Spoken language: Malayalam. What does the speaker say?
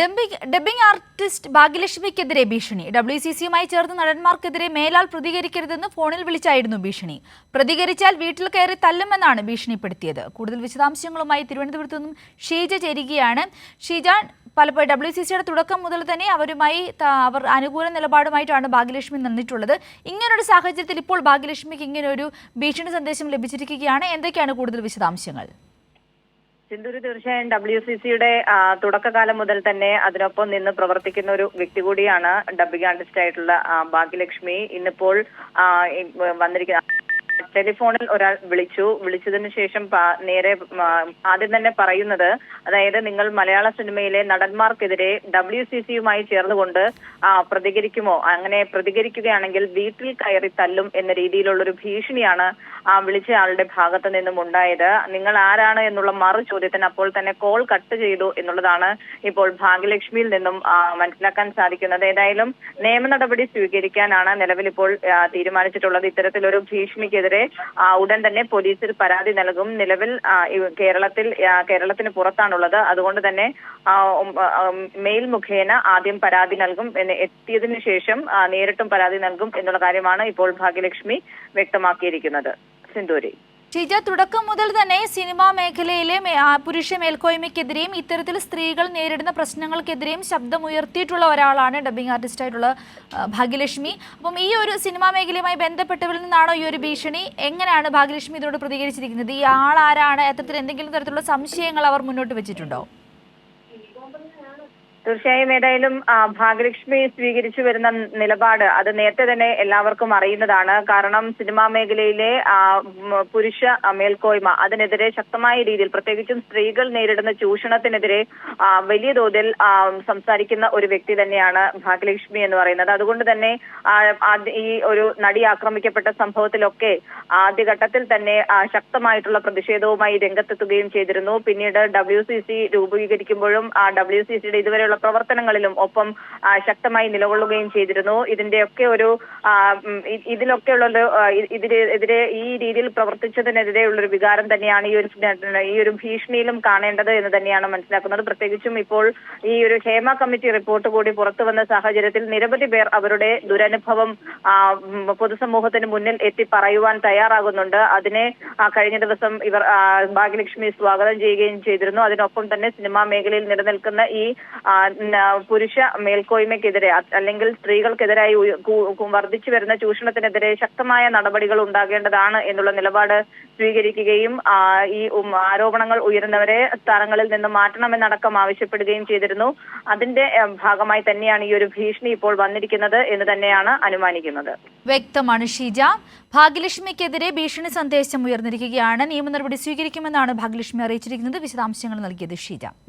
ഡംബിംഗ് ഡബ്ബിംഗ് ആർട്ടിസ്റ്റ് ഭാഗ്യലക്ഷ്മിക്കെതിരെ ഭീഷണി. ഡബ്ല്യു സി സിയുമായി ചേർന്ന് നടന്മാർക്കെതിരെ മേലാൽ പ്രതികരിക്കരുതെന്ന് ഫോണിൽ വിളിച്ചായിരുന്നു ഭീഷണി. പ്രതികരിച്ചാൽ വീട്ടിൽ കയറി തല്ലുമെന്നാണ് ഭീഷണിപ്പെടുത്തിയത്. കൂടുതൽ വിശദാംശങ്ങളുമായി തിരുവനന്തപുരത്തു നിന്നും ഷീജ ചേരുകയാണ്. ഷീജ പലപ്പോഴും ഡബ്ല്യു സി സിയുടെ തുടക്കം മുതൽ തന്നെ അവരുമായി അവർ അനുകൂല നിലപാടുമായിട്ടാണ് ഭാഗ്യലക്ഷ്മി നിന്നിട്ടുള്ളത്. ഇങ്ങനൊരു സാഹചര്യത്തിൽ ഇപ്പോൾ ഭാഗ്യലക്ഷ്മിക്ക് ഇങ്ങനെ ഒരു ഭീഷണി സന്ദേശം ലഭിച്ചിരിക്കുകയാണ്. എന്തൊക്കെയാണ് കൂടുതൽ വിശദാംശങ്ങൾ? സിന്ധൂര് തീർച്ചയായും ഡബ്ല്യു സി സിയുടെ തുടക്കകാലം മുതൽ തന്നെ അതിനൊപ്പം നിന്ന് പ്രവർത്തിക്കുന്ന ഒരു വ്യക്തി കൂടിയാണ് ഡബ്ബിംഗ് ആർട്ടിസ്റ്റ് ആയിട്ടുള്ള ഭാഗ്യലക്ഷ്മി. ഇന്നിപ്പോൾ വന്നിരിക്കുന്ന ടെലിഫോണിൽ ഒരാൾ വിളിച്ചു. വിളിച്ചതിന് ശേഷം നേരെ ആദ്യം തന്നെ പറയുന്നത് അതായത് നിങ്ങൾ മലയാള സിനിമയിലെ നടന്മാർക്കെതിരെ ഡബ്ല്യു സി സിയുമായി ചേർന്നുകൊണ്ട് പ്രതികരിക്കുമോ? അങ്ങനെ പ്രതികരിക്കുകയാണെങ്കിൽ വീട്ടിൽ കയറി തല്ലും എന്ന രീതിയിലുള്ള ഒരു ഭീഷണിയാണ് ആ വിളിച്ച ആളുടെ ഭാഗത്തു നിന്നും ഉണ്ടായത്. നിങ്ങൾ ആരാണ് എന്നുള്ള മറു ചോദ്യത്തിന് അപ്പോൾ തന്നെ കോൾ കട്ട് ചെയ്തു എന്നുള്ളതാണ് ഇപ്പോൾ ഭാഗ്യലക്ഷ്മിയിൽ നിന്നും മനസ്സിലാക്കാൻ സാധിക്കുന്നത്. ഏതായാലും നിയമ നടപടി സ്വീകരിക്കാനാണ് നിലവിൽ ഇപ്പോൾ തീരുമാനിച്ചിട്ടുള്ളത്. ഇത്തരത്തിലൊരു ഭീഷണിക്കെതിരെ ഉടൻ തന്നെ പോലീസിൽ പരാതി നൽകും. നിലവിൽ കേരളത്തിൽ കേരളത്തിന് പുറത്താണുള്ളത്. അതുകൊണ്ട് തന്നെ മെയിൽ മുഖേന ആദ്യം പരാതി നൽകും. എത്തിയതിനു ശേഷം നേരിട്ടും പരാതി നൽകും എന്നുള്ള കാര്യമാണ് ഇപ്പോൾ ഭാഗ്യലക്ഷ്മി വ്യക്തമാക്കിയിരിക്കുന്നത്. സിന്ദൂരി. ഷീജ തുടക്കം മുതൽ തന്നെ സിനിമാ മേഖലയിലെ പുരുഷ മേൽക്കോയ്മയ്ക്കെതിരെയും ഇത്തരത്തിൽ സ്ത്രീകൾ നേരിടുന്ന പ്രശ്നങ്ങൾക്കെതിരെയും ശബ്ദമുയർത്തിയിട്ടുള്ള ഒരാളാണ് ഡബ്ബിംഗ് ആർട്ടിസ്റ്റ് ആയിട്ടുള്ള ഭാഗ്യലക്ഷ്മി. അപ്പം ഈ ഒരു സിനിമാ മേഖലയുമായി ബന്ധപ്പെട്ടവരിൽ നിന്നാണോ ഈ ഒരു ഭീഷണി? എങ്ങനെയാണ് ഭാഗ്യലക്ഷ്മി ഇതിനോട് പ്രതികരിച്ചിരിക്കുന്നത്? ഈ ആൾ ആരാണ് അത്തരത്തിൽ എന്തെങ്കിലും തരത്തിലുള്ള സംശയങ്ങൾ അവർ മുന്നോട്ട് വെച്ചിട്ടുണ്ടോ? തീർച്ചയായും ഏതായാലും ഭാഗ്യലക്ഷ്മി സ്വീകരിച്ചു വരുന്ന നിലപാട് അത് നേരത്തെ തന്നെ എല്ലാവർക്കും അറിയുന്നതാണ്. കാരണം സിനിമാ മേഖലയിലെ പുരുഷ മേൽക്കോയ്മ അതിനെതിരെ ശക്തമായ രീതിയിൽ പ്രത്യേകിച്ചും സ്ത്രീകൾ നേരിടുന്ന ചൂഷണത്തിനെതിരെ വലിയ തോതിൽ സംസാരിക്കുന്ന ഒരു വ്യക്തി തന്നെയാണ് ഭാഗ്യലക്ഷ്മി എന്ന് പറയുന്നത്. അതുകൊണ്ട് തന്നെ ഈ ഒരു നടി ആക്രമിക്കപ്പെട്ട സംഭവത്തിലൊക്കെ ആദ്യഘട്ടത്തിൽ തന്നെ ശക്തമായിട്ടുള്ള പ്രതിഷേധവുമായി രംഗത്തെത്തുകയും ചെയ്തിരുന്നു. പിന്നീട് ഡബ്ല്യു സി സി രൂപീകരിക്കുമ്പോഴും ഡബ്ല്യു സി സിയുടെ പ്രവർത്തനങ്ങളിലും ഒപ്പം ശക്തമായി നിലകൊള്ളുകയും ചെയ്തിരുന്നു. ഇതിന്റെയൊക്കെ ഒരു ഇതിലൊക്കെയുള്ള ഒരു, ആ, ഇ- ഇതിന് എതിരെ ഈ രീതിയിൽ പ്രവർത്തിച്ചതിനെതിരെയുള്ള ഒരു വികാരം തന്നെയാണ് ഈ ഒരു ഈ ഒരു ഭീഷണിയിലും കാണേണ്ടത് എന്ന് തന്നെയാണ് മനസ്സിലാക്കുന്നത്. പ്രത്യേകിച്ചും ഇപ്പോൾ ഈ ഒരു ഹേമ കമ്മിറ്റി റിപ്പോർട്ട് കൂടി പുറത്തു വന്ന സാഹചര്യത്തിൽ നിരവധി പേർ അവരുടെ ദുരനുഭവം പൊതുസമൂഹത്തിന് മുന്നിൽ എത്തി പറയുവാൻ തയ്യാറാകുന്നുണ്ട്. അതിനെ കഴിഞ്ഞ ദിവസം ഇവർ ഭാഗ്യലക്ഷ്മി സ്വാഗതം ചെയ്യുകയും ചെയ്തിരുന്നു. അതിനൊപ്പം തന്നെ സിനിമാ മേഖലയിൽ നിലനിൽക്കുന്ന ഈ പുരുഷ മേൽക്കോയ്മയ്ക്കെതിരെ അല്ലെങ്കിൽ സ്ത്രീകൾക്കെതിരായി വർദ്ധിച്ചു വരുന്ന ചൂഷണത്തിനെതിരെ ശക്തമായ നടപടികൾ ഉണ്ടാകേണ്ടതാണ് എന്നുള്ള നിലപാട് സ്വീകരിക്കുകയും ഈ ആരോപണങ്ങൾ ഉയരുന്നവരെ സ്ഥാനങ്ങളിൽ നിന്ന് മാറ്റണമെന്നടക്കം ആവശ്യപ്പെടുകയും ചെയ്തിരുന്നു. അതിന്റെ ഭാഗമായി തന്നെയാണ് ഈ ഒരു ഭീഷണി ഇപ്പോൾ വന്നിരിക്കുന്നത് എന്ന് തന്നെയാണ് അനുമാനിക്കുന്നത്. വ്യക്തമാണ് ഷീജ. ഭാഗ്യലക്ഷ്മിക്കെതിരെ ഭീഷണി സന്ദേശം ഉയർന്നിരിക്കുകയാണ്. നിയമ നടപടി സ്വീകരിക്കുമെന്നാണ് ഭാഗ്യലക്ഷ്മി അറിയിച്ചിരിക്കുന്നത്. വിശദാംശങ്ങൾ നൽകിയത് ഷീജ.